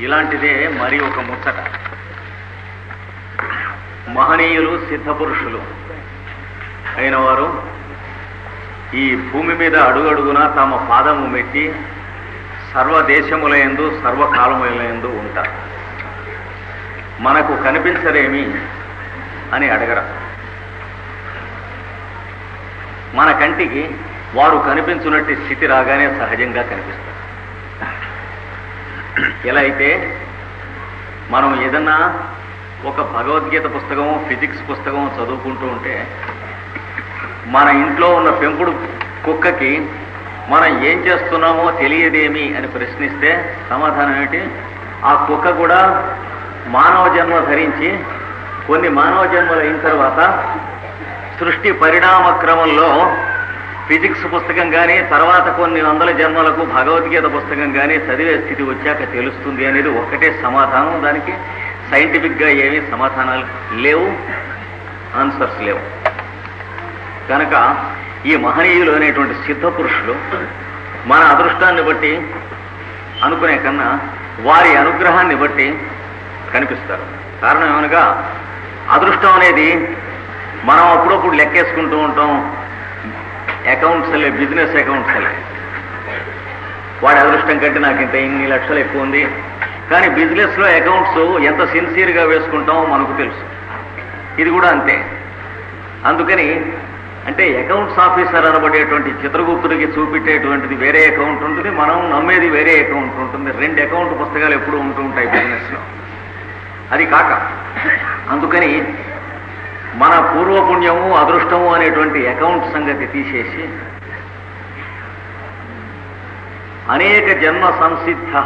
ఇలాంటిదే మరి ఒక ముచ్చట. మహనీయులు సిద్ధపురుషులు. అయిన వారు ఈ భూమి మీద అడుగడుగున తమ పాదము మెట్టి సర్వదేశములయందు సర్వకాలములయందు ఉంటారు. మనకు కనిపించరేమి అని అడగరా. మన కంటికి వారు కనిపించున్నట్టు స్థితి రాగానే సహజంగా కనిపిస్తారు. ఎలా అయితే మనం ఏదన్నా ఒక భగవద్గీత పుస్తకం ఫిజిక్స్ పుస్తకం చదువుకుంటూ ఉంటే మన ఇంట్లో ఉన్న పెంపుడు కుక్కకి మనం ఏం చేస్తున్నామో తెలియదేమి అని ప్రశ్నిస్తే సమాధానం ఏమిటి? ఆ కుక్క కూడా మానవ జన్మ ధరించి కొన్ని మానవ జన్మలు అయిన తర్వాత సృష్టి పరిణామ క్రమంలో ఫిజిక్స్ పుస్తకం కానీ తర్వాత కొన్ని వందల జన్మలకు భగవద్గీత పుస్తకం కానీ చదివే స్థితి వచ్చాక తెలుస్తుంది అనేది ఒక్కటే సమాధానం. దానికి సైంటిఫిక్గా ఏమీ సమాధానాలు లేవు ఆన్సర్స్ లేవు. కనుక ఈ మహనీయులు అనేటువంటి సిద్ధ పురుషులు మన అదృష్టాన్ని బట్టి అనుకునే కన్నా వారి అనుగ్రహాన్ని బట్టి కనిపిస్తారు. కారణం ఏమనగా అదృష్టం అనేది మనం అప్పుడప్పుడు లెక్కేసుకుంటూ ఉంటాం అకౌంట్స్ బిజినెస్ అకౌంట్స్ లే. వాడి అదృష్టం కంటే నాకు ఇంత ఇన్ని లక్షలు ఎక్కువ ఉంది. కానీ బిజినెస్లో అకౌంట్స్ ఎంత సిన్సియర్గా వేసుకుంటామో మనకు తెలుసు. ఇది కూడా అంతే. అందుకని అంటే అకౌంట్స్ ఆఫీసర్ అనబడేటువంటి చిత్రగుప్తుడికి చూపెట్టేటువంటిది వేరే అకౌంట్ ఉంటుంది. మనం నమ్మేది వేరే అకౌంట్ ఉంటుంది. రెండు అకౌంట్ పుస్తకాలు ఎప్పుడూ ఉంటూ ఉంటాయి బిజినెస్లో. అది కాక అందుకని మన పూర్వపుణ్యము అదృష్టము అనేటువంటి అకౌంట్ సంగతి తీసేసి అనేక జన్మ సంసిద్ధ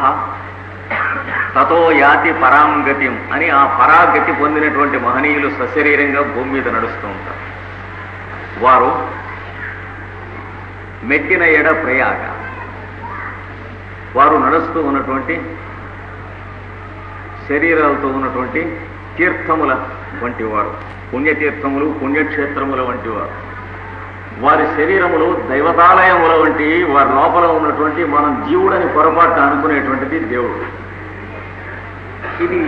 తతో యాతి పరాంగతిం అని ఆ పరాగతి పొందినటువంటి మహనీయులు సశరీరంగా భూమి మీద నడుస్తూ ఉంటారు. వారు మెట్టిన ఎడ ప్రయాగ. వారు నడుస్తూ ఉన్నటువంటి శరీరాలతో ఉన్నటువంటి తీర్థముల వంటి వారు పుణ్యతీర్థములు పుణ్యక్షేత్రముల వంటి వారు వారి శరీరములు దైవతాలయముల వంటి వారి లోపల ఉన్నటువంటి మనం జీవుడని పొరపాటు అనుకునేటువంటిది దేవుడు. ఇది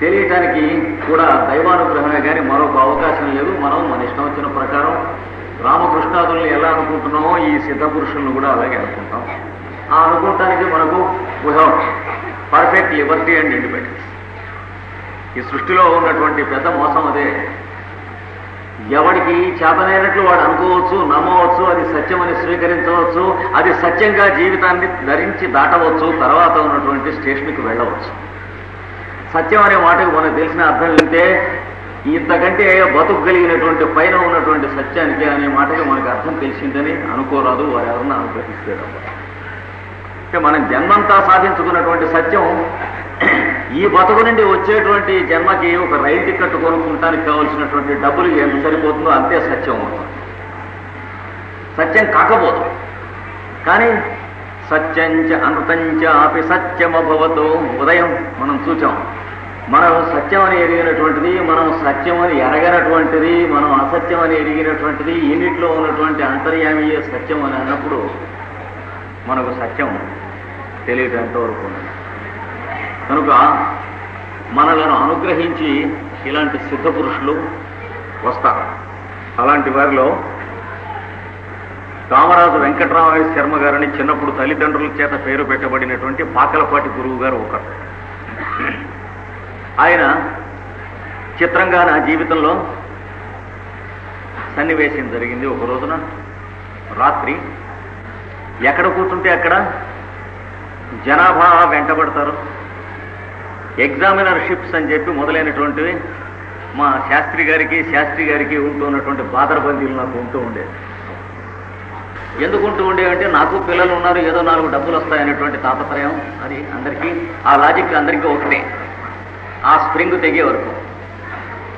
తెలియటానికి కూడా దైవానుగ్రహమే కానీ మరొక అవకాశం లేదు. మనం మన ఇష్టం వచ్చిన ప్రకారం రామకృష్ణాదుల్ని ఎలా అనుకుంటున్నామో ఈ సిద్ధ పురుషులను కూడా అలాగే అనుకుంటాం. ఆ అనుకుంటానికి మనకు పర్ఫెక్ట్ లిబర్టీ అండ్ ఇండిపెండెన్స్ ఈ సృష్టిలో ఉన్నటువంటి పెద్ద మోసం అదే. ఎవడికి చేతనైనట్లు వాడు అనుకోవచ్చు నమ్మవచ్చు అది సత్యమని స్వీకరించవచ్చు అది సత్యంగా జీవితాన్ని ధరించి దాటవచ్చు తర్వాత ఉన్నటువంటి స్టేషన్కి వెళ్ళవచ్చు. సత్యం అనే మాటకు మనకు తెలిసిన అర్థం ఏంటంటే ఇంతకంటే బతుకు కలిగినటువంటి పైన ఉన్నటువంటి సత్యానికి అనే మాటకి మనకు అర్థం తెలిసిందని అనుకోరాదు వారు ఎవరన్నా అనుగ్రహిస్తారు అంటే మనం జన్మంతా సాధించుకున్నటువంటి సత్యం ఈ బతుకు నుండి వచ్చేటువంటి జన్మకి ఒక రైలు టికెట్ కొనుక్కుంటానికి కావాల్సినటువంటి డబ్బులు ఎంత సరిపోతుందో అంతే సత్యం అవుతుంది. సత్యం కాకపోదు. కానీ సత్యంచ అనృతంచ ఆపి సత్యమభవతో ఉదయం మనం చూచాం. మనం సత్యం అని ఎరిగినటువంటిది మనం సత్యం అని ఎరగనటువంటిది మనం అసత్యం అని ఎరిగినటువంటిది ఇన్నిట్లో ఉన్నటువంటి అంతర్యామీయ సత్యం అని అన్నప్పుడు మనకు సత్యం తెలియటంత వరకు ఉంది కనుక మనలను అనుగ్రహించి ఇలాంటి సిద్ధ పురుషులు వస్తారు. అలాంటి వారిలో కామరాజు వెంకటరామయ్య శర్మ గారని చిన్నప్పుడు తల్లిదండ్రుల చేత పేరు పెట్టబడినటువంటి పాకలపాటి గురువు గారు ఒకరు. ఆయన చిత్రంగా నా జీవితంలో సన్నివేశం జరిగింది ఒక రోజున. రాత్రి ఎక్కడ కూర్చుంటే అక్కడ జనాభా వెంటబడతారు. ఎగ్జామినర్ షిప్స్ అని చెప్పి మొదలైనటువంటివి మా శాస్త్రి గారికి శాస్త్రి గారికి ఉంటున్నటువంటి బాధరబందీలు నాకు ఉంటూ ఉండేది ఎందుకు ఉంటూ ఉండేవంటే నాకు పిల్లలు ఉన్నారు ఏదో నాలుగు డబ్బులు వస్తాయనేటువంటి తాపత్రయం అది అందరికీ ఆ లాజిక్ అందరికీ ఒకటే. ఆ స్ప్రింగ్ తెగే వరకు.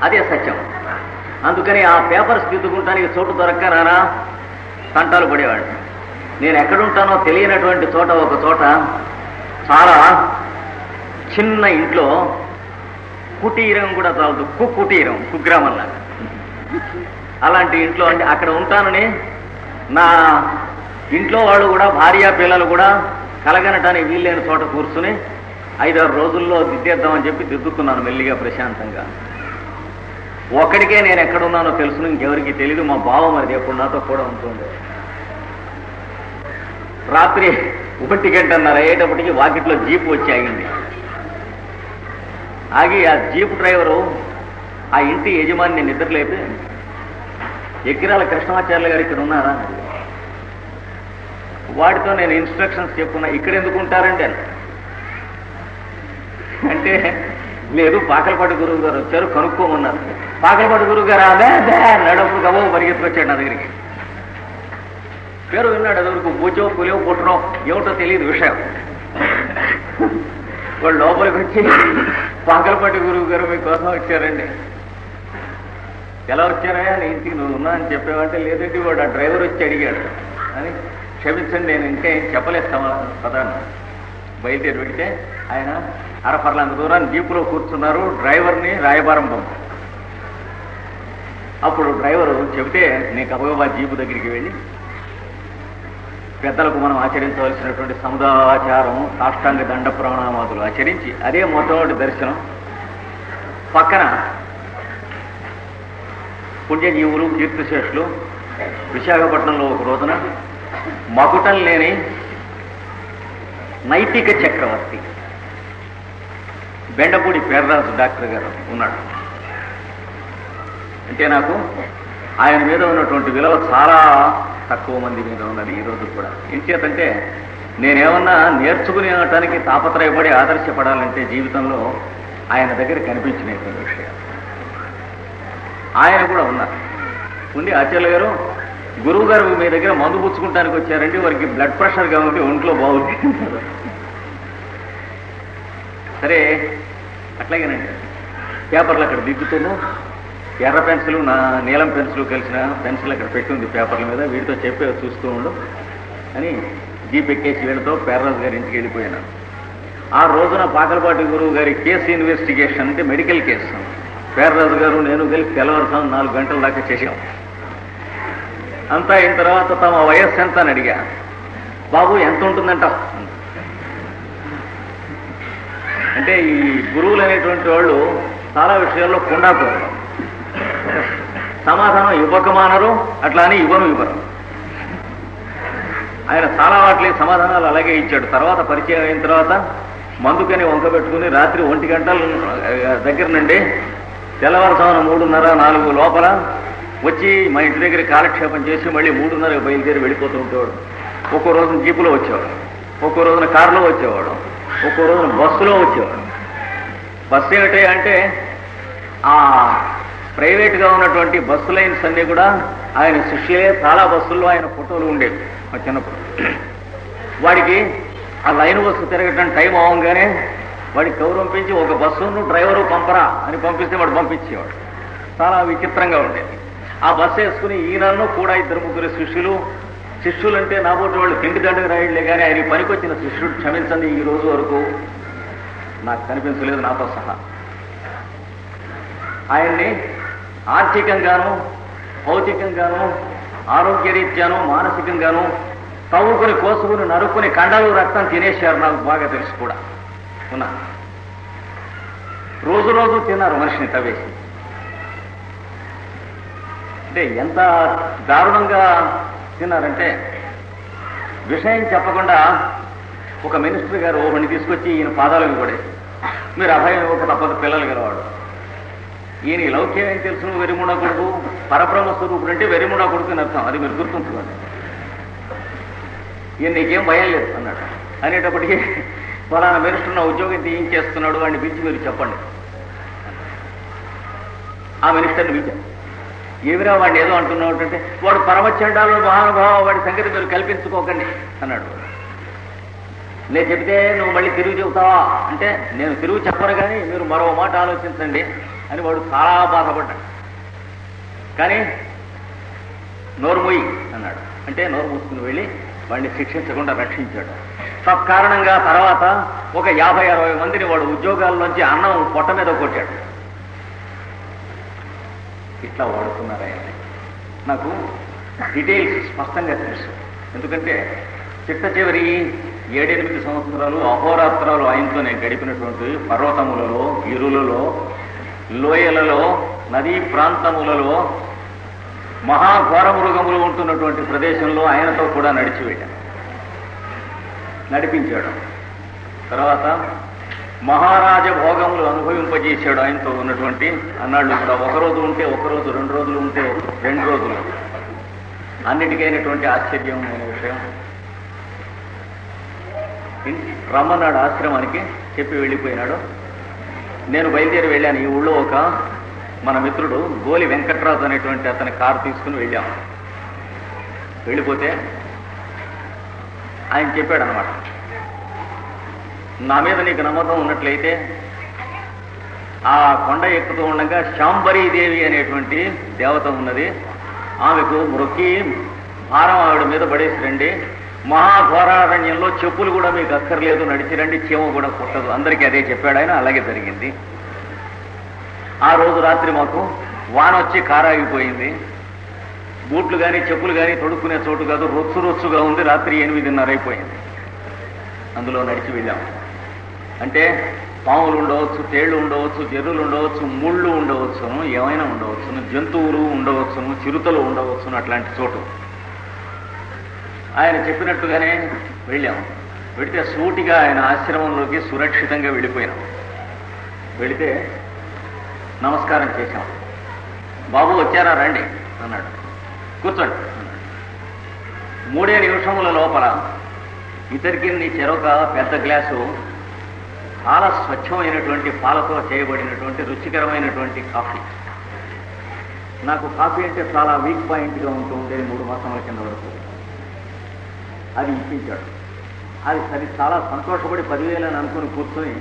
అదే సత్యం. అందుకని ఆ పేపర్స్ దిద్దుకుంటానికి చోటు దొరక్క నానా కంటాలు పడేవాడు నేను ఎక్కడుంటానో తెలియనటువంటి చోట ఒక చోట చాలా చిన్న ఇంట్లో కుటీరం కూడా చాలదు. కు కుటీరం కుగ్రామంలాగా. అలాంటి ఇంట్లో అంటే అక్కడ ఉంటానని నా ఇంట్లో వాళ్ళు కూడా భార్య పిల్లలు కూడా కలగనటానికి వీల్లేని చోట కూర్చుని ఐదారు రోజుల్లో దిద్దేద్దామని చెప్పి దిద్దుకున్నాను మెల్లిగా ప్రశాంతంగా. ఒక్కడికే నేను ఎక్కడున్నానో తెలుసును ఇంకెవరికి తెలియదు మా బావ మరి ఎప్పుడు నాతో కూడా ఉంటుండే. రాత్రి ఒకటి గంటన్నర అయ్యేటప్పటికి వాకిట్లో జీప్ వచ్చి ఆగింది. ఆగి ఆ జీప్ డ్రైవరు ఆ ఇంటి యజమాని నిద్రలేపి ఎక్కిరాల కృష్ణమాచార్య గారు ఇక్కడ ఉన్నారా? వాటితో నేను ఇన్స్ట్రక్షన్స్ చెప్పుకున్నా ఇక్కడ ఎందుకు ఉంటారండి అంటే లేదు పాకలపాటి గురువు గారు వచ్చారు కనుక్కోమన్నారు. పాకలపాటి గురువు గారు అదే అదే నడపు గబో పరిగెత్తుకొచ్చాడు నా దగ్గరికి. పేరు విన్నాడు ఎవరికి బూచో పులియో పుట్టరో ఏమిటో తెలియదు విషయం. వాళ్ళు లోపలికి వచ్చి పాకలపాటి గురువు గారు మీకోసం వచ్చారండి. ఎలా వచ్చారా అని ఇంటికి నువ్వు ఉన్నా అని చెప్పావంటే లేదండి వాడు ఆ డ్రైవర్ వచ్చి అడిగాడు. అని క్షమించండి నేను ఇంకా ఏం సమాధానం పదాన్ని బయలుదేరి పెడితే ఆయన అరపర్లంత దూరాన్ని జీపులో కూర్చున్నారు డ్రైవర్ని రాయబారం పంపు. అప్పుడు డ్రైవరు చెబితే నీకు కబగబా జీపు దగ్గరికి వెళ్ళి పెద్దలకు మనం ఆచరించవలసినటువంటి సముదాచారం సాష్టాంగ దండ ప్రణామాదులు ఆచరించి అదే మొట్టమొదటి దర్శనం. పక్కన పుణ్యజీవులు కీర్తిశేషులు విశాఖపట్నంలో ఒక రోజున మకుటం లేని నైతిక చక్రవర్తి బెండపూడి పేర్రాజు డాక్టర్ గారు ఉన్నాడు. అంటే నాకు ఆయన మీద ఉన్నటువంటి విలువ చాలా తక్కువ మంది మీద ఉన్నది ఈ రోజు కూడా. ఎంచేతంటే నేనేమన్నా నేర్చుకునేటానికి తాపత్రయపడి ఆదర్శపడాలంటే జీవితంలో ఆయన దగ్గర కనిపించినటువంటి విషయాలు ఆయన కూడా ఉన్నారు. ఉండి ఆచార్య గారు గురువు గారు మీ దగ్గర మందు పుచ్చుకుంటానికి వచ్చారండి వారికి బ్లడ్ ప్రెషర్ కాబట్టి ఒంట్లో బాగుంది. సరే అట్లాగేనండి. పేపర్లు అక్కడ దిగుతున్నాం ఎర్ర పెన్సిల్ నా నీలం పెన్సిల్ కలిసిన పెన్సిల్ అక్కడ పెట్టింది పేపర్ల మీద. వీటితో చెప్పే చూస్తూ ఉండు అని జీప్ వీళ్ళతో పేర్రాజు గారి ఇంటికి వెళ్ళిపోయాను. ఆ రోజున పాకలపాటి గురువు గారి కేసు ఇన్వెస్టిగేషన్ అంటే మెడికల్ కేసు. పేర్రాజు గారు నేను కలిపి తెల్లవారుసాం నాలుగు గంటల దాకా చేశాం. అంతా అయిన తర్వాత తమ వయస్సు ఎంత అని అడిగా. బాబు ఎంత ఉంటుందంట? అంటే ఈ గురువులు అనేటువంటి వాళ్ళు చాలా విషయాల్లో కుండాకోరు సమాధానం ఇవ్వకమానరు అట్లా అని ఇవ్వను ఇవ్వరు. ఆయన చాలా వాటికి సమాధానాలు అలాగే ఇచ్చాడు. తర్వాత పరిచయం అయిన తర్వాత మందుకని వంక పెట్టుకుని రాత్రి ఒంటి గంటల దగ్గర నుండి తెల్లవారుసామున మూడున్నర నాలుగు లోపల వచ్చి మా ఇంటి దగ్గర కాలక్షేపం చేసి మళ్ళీ మూడున్నర బయలుదేరి వెళ్ళిపోతూ ఉండేవాడు. ఒక్కో రోజున జీపులో వచ్చేవాడు. ఒక్కో రోజున కారులో వచ్చేవాడు. ఒక్కో రోజున బస్సులో వచ్చేవాడు. బస్సు ఏమిటి అంటే ఆ ప్రైవేట్గా ఉన్నటువంటి బస్సు లైన్స్ అన్నీ కూడా ఆయన శిష్యులే. చాలా బస్సుల్లో ఆయన ఫోటోలు ఉండేవి. మా చిన్నప్పుడు. వాడికి ఆ లైన్ బస్సు తిరగటం టైం అవ్వగానే వాడికి కౌరంపించి ఒక బస్సును డ్రైవరు పంపరా అని పంపిస్తే వాడు పంపించేవాడు. చాలా విచిత్రంగా ఉండేది. ఆ బస్సు వేసుకుని ఈయనను కూడా ఇద్దరు ముగ్గురు శిష్యులు శిష్యులు అంటే నాబోటి వాళ్ళు తిండి దండకు రాయడలే కానీ ఆయన పనికొచ్చిన శిష్యుడు క్షమించండి ఈ రోజు వరకు. నాకు కనిపించలేదు నాతో సహా. ఆయన్ని ఆర్థికంగాను భౌతికంగాను ఆరోగ్యరీత్యాను మానసికంగాను తవ్వుకుని కోసుకుని నరుక్కుని కండలు రక్తం తినేశారు నాకు బాగా తెలుసు కూడా. ఉన్నా. రోజు రోజు తిన్నారు మనిషిని తవ్వేసి. అంటే ఎంత దారుణంగా తిన్నారంటే విషయం చెప్పకుండా ఒక మినిస్టర్ గారు ఒకరిని తీసుకొచ్చి ఈయన పాదాలకు కూడా మీరు అభయం ఇవ్వక తప్పదు పిల్లలు గలవాడు. ఈయన లౌక్యం ఏం తెలుసు? వెరిముడ కొడుకు. పరబ్రహ్మ స్వరూపుడు అంటే వెరిముడ కొడుకు అని అర్థం. అది మీరు గుర్తుంచుకోండి. ఈయన నీకేం భయం లేదు అన్నాడు. అనేటప్పటికీ ఫలానా మినిస్టర్ ఉద్యోగం తీయించేస్తున్నాడు వాడిని పిలిచి మీరు చెప్పండి. ఆ మినిస్టర్ని పిలిచాను ఏమిరా వాడిని ఏదో అంటున్నావు అంటే వాడు పరమచండాలు మహానుభావ వాడి సంగతి మీరు కల్పించుకోకండి అన్నాడు. నేను చెబితే నువ్వు మళ్ళీ తిరుగు చెబుతావా? అంటే నేను తిరుగు చెప్పను కానీ మీరు మరో మాట ఆలోచించండి. అని వాడు చాలా బాధపడ్డాడు. కానీ నోరు మొయ్యి అన్నాడు. అంటే నోరు మూసుకుని వెళ్ళి వాడిని శిక్షించకుండా రక్షించాడు. తత్కారణంగా తర్వాత ఒక యాభై అరవై మందిని వాడు ఉద్యోగాల్లోంచి అన్నం పొట్ట మీద కొట్టాడు. ఇట్లా వాడుతున్నారు నాకు డీటెయిల్స్ స్పష్టంగా తెలుసు. ఎందుకంటే చిట్ట చివరి ఏడెనిమిది సంవత్సరాలు అహోరాత్రాలు ఆయనతో నేను గడిపినటువంటి పర్వతములలో గిరులలో లోయలలో నదీ ప్రాంతములలో మహాఘోర మృగములు ఉంటున్నటువంటి ప్రదేశంలో ఆయనతో కూడా నడిచివేయడం నడిపించాడు. తర్వాత మహారాజ భోగములు అనుభవింపజేశాడు ఆయనతో ఉన్నటువంటి అన్నాళ్ళు కూడా. ఒక రోజు ఉంటే ఒక రోజు రెండు రోజులు ఉంటే రెండు రోజులు. అన్నిటికైనటువంటి ఆశ్చర్యం అనే విషయం. రమ్మన్నాడు ఆశ్రమానికి చెప్పి వెళ్ళిపోయినాడు. నేను బయలుదేరి వెళ్ళాను. ఈ ఊళ్ళో ఒక మన మిత్రుడు గోలి వెంకట్రాజు అనేటువంటి అతని కారు తీసుకుని వెళ్ళాము వెళ్ళిపోతే ఆయన చెప్పాడు అనమాట నా మీద నీకు నమ్మకం ఉన్నట్లయితే ఆ కొండ ఎక్కుతూ ఉండగా శాంబరీదేవి అనేటువంటి దేవత ఉన్నది. ఆమెకు మొక్కి భారం ఆవిడ మీద పడేసి రండి. మహాఘోరారణ్యంలో చెప్పులు కూడా మీకు అక్కర్లేదు నడిచి రండి చీమ కూడా కుట్టదు అందరికీ అదే చెప్పాడు ఆయన అలాగే జరిగింది. ఆ రోజు రాత్రి మాకు వాన వచ్చి కారాగిపోయింది. బూట్లు కానీ చెప్పులు కానీ తొడుక్కునే చోటు కాదు రొచ్చు రొచ్చుగా ఉంది. రాత్రి ఎనిమిదిన్నర అయిపోయింది. అందులో నడిచి వెళ్ళాం. అంటే పాములు ఉండవచ్చు తేళ్ళు ఉండవచ్చు జర్రులు ఉండవచ్చు ముళ్ళు ఉండవచ్చును ఏమైనా ఉండవచ్చును జంతువులు ఉండవచ్చును చిరుతలు ఉండవచ్చును అట్లాంటి చోటు. ఆయన చెప్పినట్టుగానే వెళ్ళాం. వెళితే సూటిగా ఆయన ఆశ్రమంలోకి సురక్షితంగా వెళ్ళిపోయినాం వెళితే నమస్కారం చేశాం. బాబు వచ్చారా? రండి అన్నాడు. కూర్చోండి మూడే నిమిషముల లోపల ఇతరికి నీ చెరొక పెద్ద గ్లాసు చాలా స్వచ్ఛమైనటువంటి పాలతో చేయబడినటువంటి రుచికరమైనటువంటి కాఫీ. నాకు కాఫీ అంటే చాలా వీక్ పాయింట్గా ఉంటూ ఉండేది మూడు మాసముల కింద వరకు. అది ఇప్పించాడు. అది సరి చాలా సంతోషపడి పదివేలని అనుకుని కూర్చొని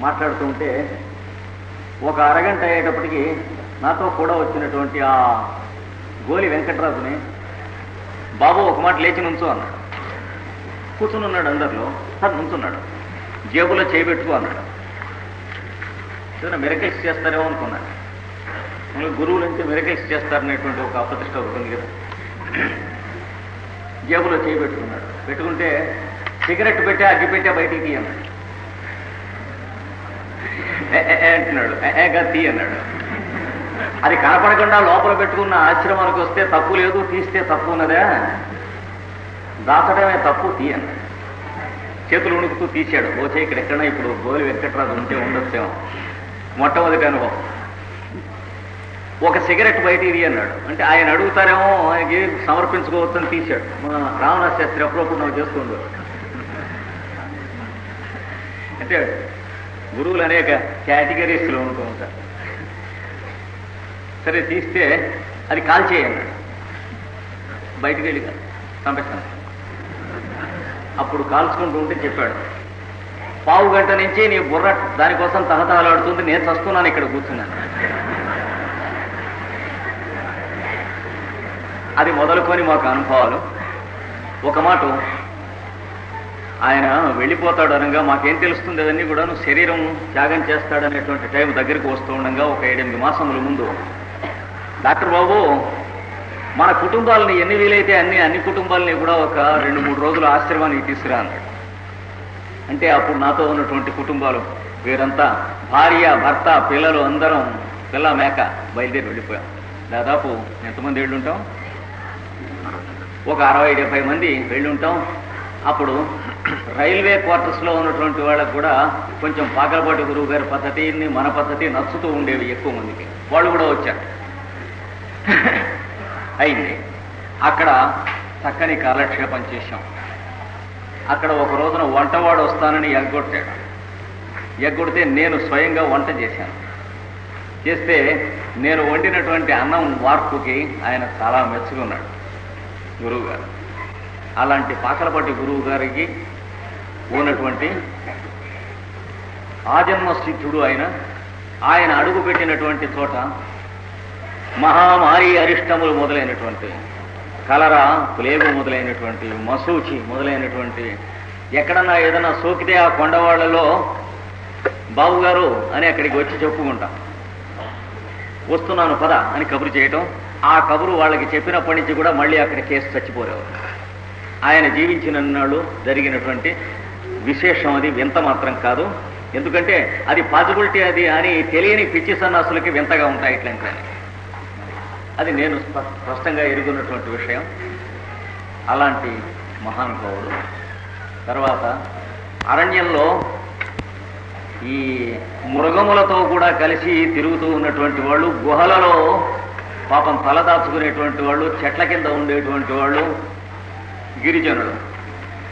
మాట్లాడుతూ ఉంటే ఒక అరగంట అయ్యేటప్పటికి నాతో కూడా వచ్చినటువంటి ఆ గోలి వెంకటరాజుని బాబు ఒక మాట లేచి నుంచో అన్నాడు. కూర్చుని ఉన్నాడు అందరిలో. సార్ నుంచున్నాడు. జేబులో చేయబెట్టుకో అన్నాడు. ఏదైనా మిరకల్స్ చేస్తారేమో అనుకున్నాను గురువులు అంటే మిరకల్స్ చేస్తారనేటువంటి ఒక అప్రతిష్ట ఒకటి ఉంది కదా. జేబులో చేయి పెట్టుకున్నాడు. పెట్టుకుంటే సిగరెట్ పెట్టే అగ్గి పెట్టే బయటికి తీ అన్నాడు. అంటున్నాడు. ఏగా తీ అన్నాడు. అది కనపడకుండా లోపల పెట్టుకున్న ఆశ్రమానికి వస్తే తప్పు లేదు తీస్తే తప్పు ఉన్నదా? దాచడమే తప్పు తీ అన్నాడు. చేతులు ఉణుకుతూ తీశాడు. ఓచే ఇక్కడ ఎక్కడైనా ఇప్పుడు గోలి వెంకట్రాజు ఉంటే ఉండొచ్చేమో. మొట్టమొదటి అనుభవం. ఒక సిగరెట్ బయట ఇది అన్నాడు. అంటే ఆయన అడుగుతారేమో ఆయనకి సమర్పించుకోవచ్చని తీశాడు. మన రామనాథ శాస్త్రి అప్పుడప్పుడు నాకు చేస్తుండు అంటే గురువులు అనేక కేటగిరీస్లో ఉంటూ ఉంటారు. సరే తీస్తే అది కాల్చేయన్నాడు బయటికి వెళ్ళి పంపిస్తాను అప్పుడు కాల్చుకుంటూ ఉంటే చెప్పాడు పావు గంట నుంచి నీ బుర్ర దానికోసం తహతహలాడుతుంది నేను చస్తున్నాను ఇక్కడ కూర్చున్నాను. అది మొదలుకొని మాకు అనుభవాలు. ఒక మాట ఆయన వెళ్ళిపోతాడు అనగా మాకేం తెలుస్తుంది? అదన్నీ కూడాను శరీరం త్యాగం చేస్తాడనేటువంటి టైం దగ్గరికి వస్తూ ఉండగా ఒక ఏడెనిమిది మాసముల ముందు డాక్టర్ బాబు మన కుటుంబాలని ఎన్ని వీలైతే అన్ని అన్ని కుటుంబాలని కూడా ఒక రెండు మూడు రోజులు ఆశ్రమానికి తీసుకురా అన్నాడు. అంటే అప్పుడు నాతో ఉన్నటువంటి కుటుంబాలు వీరంతా భార్య భర్త పిల్లలు అందరం పిల్ల మేక బయలుదేరి వెళ్ళిపోయాం. దాదాపు ఎంతమంది వెళ్ళుంటాం ఒక అరవై డెబ్బై మంది వెళ్ళుంటాం. అప్పుడు రైల్వే క్వార్టర్స్లో ఉన్నటువంటి వాళ్ళకు కూడా కొంచెం పాకలపాటి గురువు గారి పద్ధతిని మన పద్ధతి నచ్చుతూ ఉండేవి ఎక్కువ మందికి. వాళ్ళు కూడా వచ్చారు. అయింది. అక్కడ చక్కని కాలక్షేపం చేశాం. అక్కడ ఒక రోజున వంటవాడు వస్తానని ఎగ్గొట్టాడు. ఎగ్గొడితే నేను స్వయంగా వంట చేశాను. చేస్తే నేను వండినటువంటి అన్నం వార్పుకి ఆయన చాలా మెచ్చుకున్నాడు. గురువు గారు అలాంటి పాకలపాటి గురువు గారికి ఉన్నటువంటి ఆజన్మ సిద్ధుడు ఆయన ఆయన అడుగు పెట్టినటువంటి చోట మహామారి అరిష్టములు మొదలైనటువంటి కలరా ప్లేగు మొదలైనటువంటి మసూచి మొదలైనటువంటి ఎక్కడన్నా ఏదైనా సోకితే ఆ కొండవాళ్ళలో బాబు గారు అని అక్కడికి వచ్చి చెప్పుకుంటా. వస్తున్నాను పద అని కబురు చేయటం ఆ కబురు వాళ్ళకి చెప్పినప్పటి నుంచి కూడా మళ్ళీ అక్కడ కేసు చచ్చిపోరేవారు ఆయన జీవించిన నాడు జరిగినటువంటి విశేషం అది వింత మాత్రం కాదు. ఎందుకంటే అది పాసిబిలిటీ అది అని తెలియని పిచ్చి సన్నాసులకి వింతగా ఉంటాయి ఇట్లాంటివన్నీ అది నేను స్ప- స్పష్టంగా ఎరుగున్నటువంటి విషయం. అలాంటి మహానుభావుడు. తర్వాత అరణ్యంలో ఈ మృగములతో కూడా కలిసి తిరుగుతూ ఉన్నటువంటి వాళ్ళు గుహలలో పాపం తలదాచుకునేటువంటి వాళ్ళు చెట్ల కింద ఉండేటువంటి వాళ్ళు గిరిజనులు.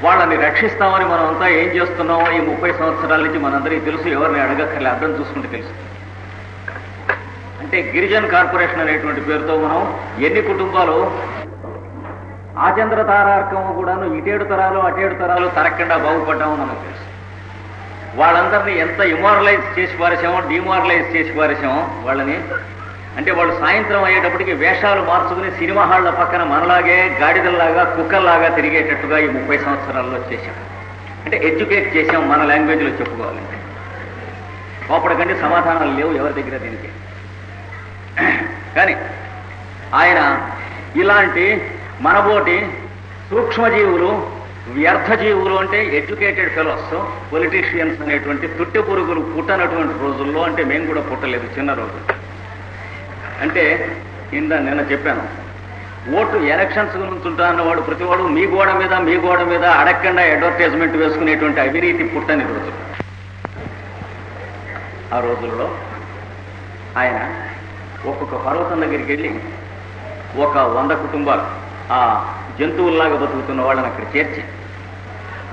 వాళ్ళని రక్షిస్తామని మనం అంతా ఏం చేస్తున్నామో ఈ ముప్పై సంవత్సరాల నుంచి మనందరికీ తెలుసు ఎవరిని అడగక్కర్లే అర్థం చూసుకుంటే తెలుసు. అంటే గిరిజన్ కార్పొరేషన్ అనేటువంటి పేరుతో మనం ఎన్ని కుటుంబాలు ఆచంద్ర తారార్కం కూడాను ఇటేడు తరాలు అటేడు తరాలు తరక్కుండా బాగుపడ్డామో మనకు తెలుసు. వాళ్ళందరినీ ఎంత ఇమారలైజ్ చేసి పారేసామో డిమారలైజ్ చేసి పారేసామో వాళ్ళని అంటే వాళ్ళు సాయంత్రం అయ్యేటప్పటికి వేషాలు మార్చుకుని సినిమా హాళ్ళ పక్కన మనలాగే గాడిదల్లాగా కుక్కల్లాగా తిరిగేటట్టుగా ఈ ముప్పై సంవత్సరాల్లో చేశాం అంటే ఎడ్యుకేట్ చేసాం మన లాంగ్వేజ్లో చెప్పుకోవాలంటే అప్పటికంటే సమాధానాలు లేవు ఎవరి దగ్గర దీనికి. కానీ ఆయన ఇలాంటి మనబోటి సూక్ష్మజీవులు వ్యర్థ జీవులు అంటే ఎడ్యుకేటెడ్ ఫెలోస్ పొలిటీషియన్స్ అనేటువంటి తుట్టె పురుగులు పుట్టనటువంటి రోజుల్లో అంటే మేము కూడా పుట్టలేదు చిన్న రోజు అంటే ఇందా నిన్న చెప్పాను. ఓటు ఎలక్షన్స్ గురించి ఉంటా అన్నవాడు ప్రతివాడు మీ గోడ మీద మీ గోడ మీద అడగకుండా అడ్వర్టైజ్మెంట్ వేసుకునేటువంటి అవినీతి పుట్టని రోజు. ఆ రోజుల్లో ఆయన ఒక్కొక్క పర్వతం దగ్గరికి వెళ్ళి ఒక వంద కుటుంబాలు ఆ జంతువుల్లాగా బతుకుతున్న వాళ్ళని అక్కడ చేర్చి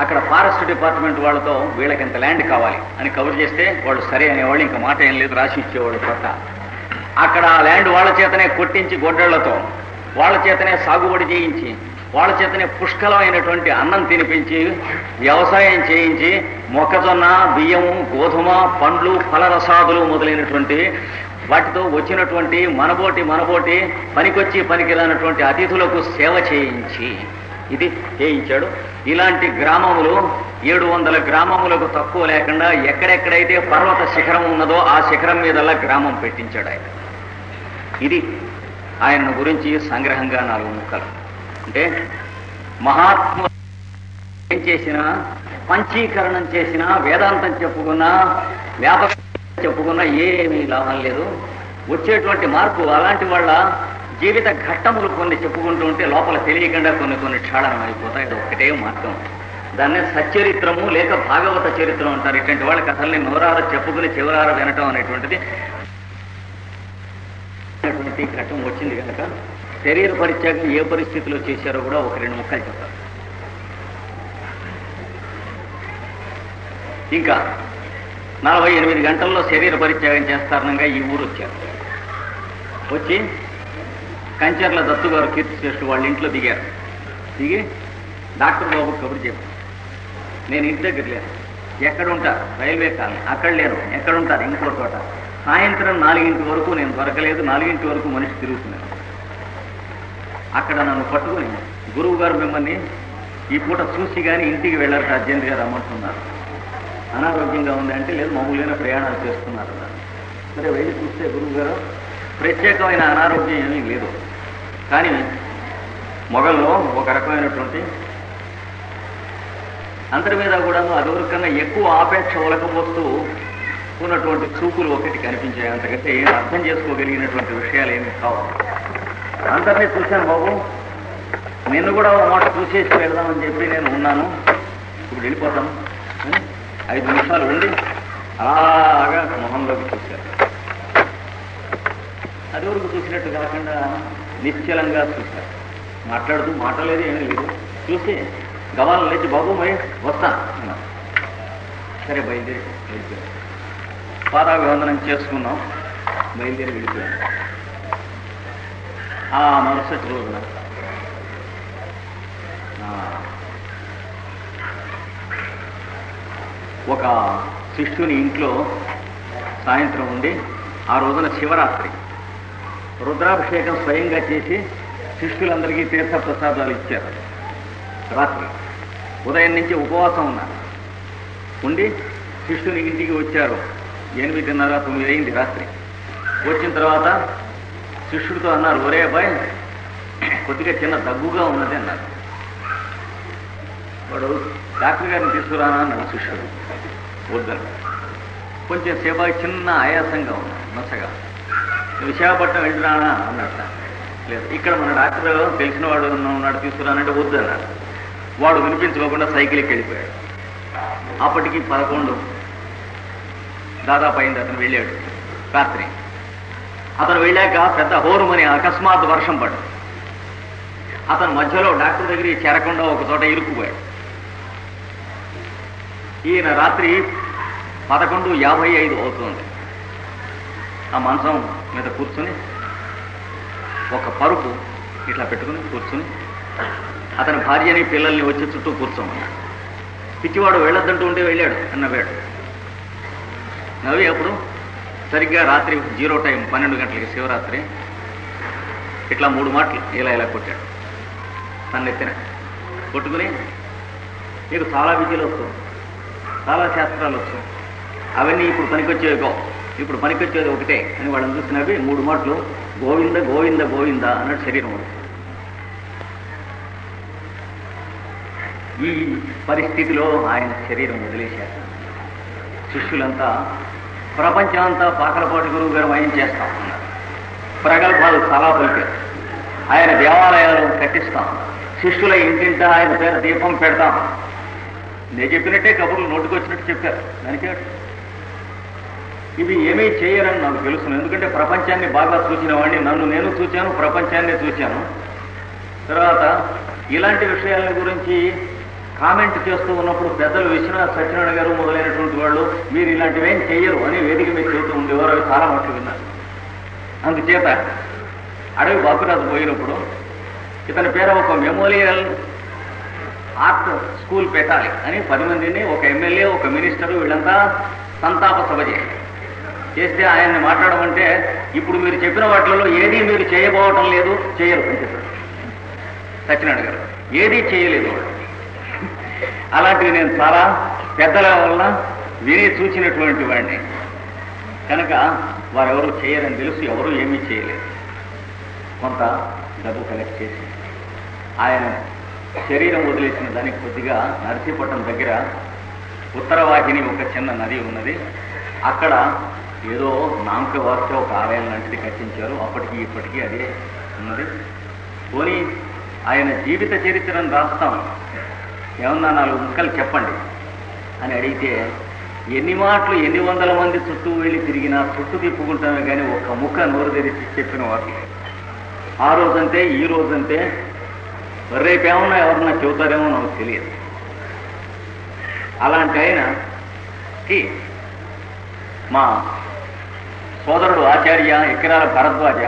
అక్కడ ఫారెస్ట్ డిపార్ట్మెంట్ వాళ్ళతో వీళ్ళకి ఇంత ల్యాండ్ కావాలి అని కవర్ చేస్తే వాళ్ళు సరే అనేవాళ్ళు ఇంకా మాట ఏం లేదు రాసి ఇచ్చేవాళ్ళు పట్ట. అక్కడ ఆ ల్యాండ్ వాళ్ళ చేతనే కొట్టించి గొడ్డళ్ళతో వాళ్ళ చేతనే సాగుబడి చేయించి వాళ్ళ చేతనే పుష్కలమైనటువంటి అన్నం తినిపించి వ్యవసాయం చేయించి మొక్కజొన్న బియ్యము గోధుమ పండ్లు ఫలరసాదులు మొదలైనటువంటి వాటితో వచ్చినటువంటి మనబోటి మనబోటి పనికొచ్చి పనికిరానటువంటి అతిథులకు సేవ చేయించి ఇది చేయించాడు. ఇలాంటి గ్రామములు ఏడు వందల గ్రామములకు తక్కువ లేకుండా ఎక్కడెక్కడైతే పర్వత శిఖరం ఉన్నదో ఆ శిఖరం మీదల్లా గ్రామం పెట్టించాడు ఆయన. ఇది ఆయన గురించి సంగ్రహంగా నాలుగు ముక్కలు. అంటే మహాత్మ ఏం చేసినా పంచీకరణం చేసినా వేదాంతం చెప్పుకున్నా వ్యాపకం చెప్పుకున్నా ఏమీ లాభం లేదు. వచ్చేటువంటి మార్పు అలాంటి వాళ్ళ జీవిత ఘట్టములు కొన్ని చెప్పుకుంటూ ఉంటే లోపల తెలియకుండా కొన్ని కొన్ని క్షాళనం అయిపోతాయి. అది ఒకటే మార్గం. దాన్నే సచ్చరిత్రము లేక భాగవత చరిత్రం అంటారు. ఇటువంటి వాళ్ళ కథల్ని నోరార చెప్పుకుని చివరార వినటం అనేటువంటిది అనేటువంటి ఘటం వచ్చింది కనుక శరీర పరిత్యాగం ఏ పరిస్థితిలో చేశారో కూడా ఒక రెండు ముక్కలు చెప్తారు. ఇంకా నలభై ఎనిమిది గంటల్లో శరీర పరిత్యాగం చేస్తారనగా ఈ ఊరు వచ్చారు. వచ్చి కంచర్ల దత్తు గారు కీర్తి శ్రేష్ఠ వాళ్ళ ఇంట్లో దిగారు. దిగి డాక్టర్ బాబు కబురు చెప్పారు. నేను ఇంటి దగ్గర లేను. ఎక్కడ ఉంటారు? Railway colony. అక్కడ లేను. ఎక్కడ ఉంటారు? ఇంకో చోట. సాయంత్రం నాలుగింటి వరకు నేను దొరకలేదు నాలుగింటి వరకు మనిషి తిరుగుతున్నాను అక్కడ నన్ను పట్టుకుని గురువు గారు మిమ్మల్ని ఈ పూట చూసి కానీ ఇంటికి వెళ్ళారు అర్జెంట్గా రమ్మంటున్నారు. అనారోగ్యంగా ఉంది అంటే లేదు మామూలుగానే ప్రయాణాలు చేస్తున్నారు సరే వెళ్ళి చూస్తే గురువు గారు ప్రత్యేకమైన అనారోగ్యం ఏమీ లేదు. కానీ మొగల్లో ఒక రకమైనటువంటి అందరి మీద కూడా అదొకరికన్నా ఎక్కువ ఆపేక్ష ఒలకపోతూ ఉన్నటువంటి చూపులు ఒకటి కనిపించాయి. అంతకంటే ఏం అర్థం చేసుకోగలిగినటువంటి విషయాలు ఏమి కావు. అందరినీ చూశాను బాబు. నిన్ను కూడా ఒక మాట చూసేసి వెళ్దామని చెప్పి నేను ఉన్నాను. ఇప్పుడు వెళ్ళిపోతాను. ఐదు నిమిషాలు ఉండి అలాగా మొహంలోకి చూశారు అది వరకు చూసినట్టు కాకుండా నిశ్చలంగా చూశారు మాట్లాడుతూ మాట్లాడలేదు ఏమీ లేదు. చూసి గవాలను లేచి బాబు మరి వస్తాను. సరే బయలుదేరి వెళ్ళిపోయాను. పాదాభివందనం చేసుకున్నాం. బయలుదేరి వెళ్ళిపోయాం. ఆ మరుసటి రోజున. ఆ, ఒక శిష్యుని ఇంట్లో సాయంత్రం ఉండి ఆ రోజున శివరాత్రి. రుద్రాభిషేకం స్వయంగా చేసి శిష్యులందరికీ తీర్థప్రసాదాలు ఇచ్చారు. రాత్రి. ఉదయం నుంచి ఉపవాసం ఉన్నారు. ఉండి శిష్యుని ఇంటికి వచ్చారు. ఎనిమిదిన్నర తొమ్మిది అయింది రాత్రి. వచ్చిన తర్వాత శిష్యుడితో అన్నారు ఒరే అబ్బాయి కొద్దిగా చిన్న దగ్గుగా ఉన్నది అన్నారు. వాడు డాక్టర్ గారిని తీసుకురానా అన్నాడు శిష్యుడు. వద్దని కొంచెం సేప చిన్న ఆయాసంగా ఉన్నాడు నచ్చగా విశాఖపట్నం వెళ్ళిరానా అన్నట్ట లేదు ఇక్కడ మన డాక్టర్ తెలిసిన వాడు ఉన్నాడు తీసుకురానంటే వద్దన్నాడు వాడు వినిపించుకోకుండా సైకిల్కి వెళ్ళిపోయాడు. అప్పటికి పదకొండు దాదాపు అయింది అతను వెళ్ళాడు. రాత్రి. అతను వెళ్ళాక పెద్ద హోరుమని అకస్మాత్ వర్షం పడు అతను మధ్యలో డాక్టర్ దగ్గరికి చేరకుండా ఒక చోట ఇరుక్కుపోయాడు. ఈయన రాత్రి పదకొండు యాభై ఐదు అవుతుంది. ఆ మంచం మీద కూర్చుని ఒక పరుపు ఇట్లా పెట్టుకుని కూర్చుని అతని భార్యని పిల్లల్ని వచ్చి చుట్టూ కూర్చోమన్నాడు. పిచ్చివాడు వెళ్ళొద్దంటూ ఉంటే వెళ్ళాడు అన్నవాడు. నవ్వి అప్పుడు? సరిగ్గా రాత్రి జీరో టైం పన్నెండు గంటలకి శివరాత్రి. ఇట్లా మూడు మాటలు ఇలా ఇలా కొట్టాడు. తన ఎత్తిన కొట్టుకుని నీకు చాలా విద్యలు వస్తాం చాలా శాస్త్రాలు వస్తాం అవన్నీ ఇప్పుడు పనికొచ్చేవి కావు ఇప్పుడు పనికొచ్చేది ఒకటే. అని వాళ్ళని చూసినవి మూడు మాటలు గోవింద గోవింద గోవింద అన్నట్టు శరీరం ఉంది. ఈ పరిస్థితిలో ఆయన శరీరం వదిలేశారు. శిష్యులంతా ప్రపంచమంతా పాకలపాటి గురువు గారు మయం చేస్తాం అన్నారు ప్రగల్భాలు చాలా పలికారు ఆయన దేవాలయాలు కట్టిస్తాం. శిష్యుల ఇంటింట ఆయన పేరు దీపం పెడతాం. నేను చెప్పినట్టే కబుర్లు నోటుకొచ్చినట్టు చెప్పారు. దానికే ఇవి ఏమీ చేయరని నాకు తెలుసు. ఎందుకంటే ప్రపంచాన్ని బాగా చూసిన వాడిని నన్ను నేను చూశాను ప్రపంచాన్ని చూశాను తర్వాత ఇలాంటి విషయాల గురించి కామెంట్ చేస్తూ ఉన్నప్పుడు పెద్దలు విశ్వనాథ్ సత్యనారాయణ గారు మొదలైనటువంటి వాళ్ళు మీరు ఇలాంటివి ఏం చెయ్యరు అని వేదిక మీద చెబుతూ ఉండేవారు. అవి చాలా మట్లు విన్నారు. అందుచేత అడవి బాపురాజు పోయినప్పుడు ఇతని పేర ఒక మెమోరియల్ ఆర్ట్ స్కూల్ పెట్టాలి అని పది మందిని ఒక ఎమ్మెల్యే ఒక మినిస్టర్ వీళ్ళంతా సంతాప సభ చేయాలి చేస్తే ఆయన్ని మాట్లాడమంటే ఇప్పుడు మీరు చెప్పిన వాటిలో ఏది మీరు చేయబోవటం లేదు చేయరు అని చెప్పారు. సత్యనారాయణ గారు ఏదీ చేయలేదు వాళ్ళు అలాంటివి నేను చాలా పెద్దల వల్ల విని చూసినటువంటి వాడిని. కనుక వారెవరు చేయరని తెలుసు ఎవరు ఏమీ చేయలేదు. కొంత డబ్బు కలెక్ట్ చేసి ఆయన శరీరం వదిలేసిన దానికి కొద్దిగా నర్సీపట్నం దగ్గర ఉత్తరవాహిని ఒక చిన్న నది ఉన్నది. అక్కడ ఏదో నామక వాస్తే ఒక ఆలయం లాంటిది కట్టించారు. అప్పటికి ఇప్పటికీ అదే ఉన్నది. పోనీ ఆయన జీవిత చరిత్రను రాస్తాం. ఏమన్నా నాలుగు ముక్కలు చెప్పండి అని అడిగితే ఎన్ని మాటలు ఎన్ని వందల మంది చుట్టూ వెళ్ళి తిరిగినా చుట్టూ తిప్పుకుంటామే కానీ ఒక ముక్క నోరు తెరిచి చెప్పిన వారు ఆ రోజంతే ఈ రోజంతే రేపేమన్నా ఎవరన్నా చెబుతారేమో నాకు తెలియదు. అలాంటి ఆయనకి మా సోదరుడు ఆచార్య ఎకరాల భరద్వాజ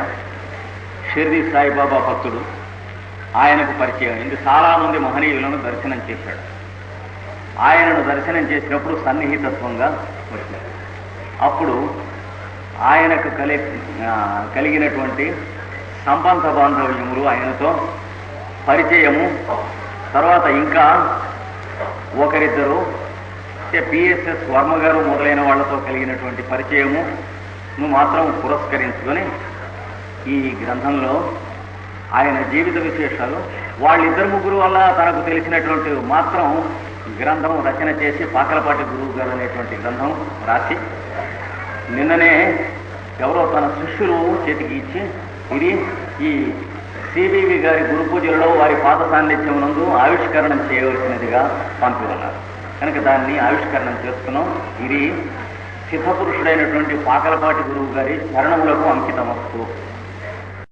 షిర్ది సాయిబాబా భక్తుడు ఆయనకు పరిచయం. అయింది చాలామంది మహనీయులను దర్శనం చేశాడు. ఆయనను దర్శనం చేసినప్పుడు సన్నిహితత్వంగా వచ్చారు అప్పుడు ఆయనకు కలి కలిగినటువంటి సంబంధ బాంధవ్యములు ఆయనతో పరిచయము తర్వాత ఇంకా ఒకరిద్దరు పిఎస్ఎస్ వర్మ గారు మొదలైన వాళ్ళతో కలిగినటువంటి పరిచయము నువ్వు మాత్రం పురస్కరించుకొని ఈ గ్రంథంలో ఆయన జీవిత విశేషాలు. వాళ్ళిద్దరు ముగ్గురు వల్ల తనకు తెలిసినటువంటి మాత్రం గ్రంథం రచన చేసి పాకలపాటి గురువు గారు అనేటువంటి గ్రంథం రాసి నిన్ననే ఎవరో తన శిష్యులు చేతికి ఇచ్చి ఇది ఈ సిబివి గారి గురు పూజలలో వారి పాత సాన్నిధ్యం నందు ఆవిష్కరణం చేయవలసినదిగా పంపి ఉన్నారు కనుక దాన్ని ఆవిష్కరణం చేస్తున్నాం ఇది సిద్ధపురుషుడైనటువంటి పాకలపాటి గురువు గారి చరణములకు అంకితమస్తు.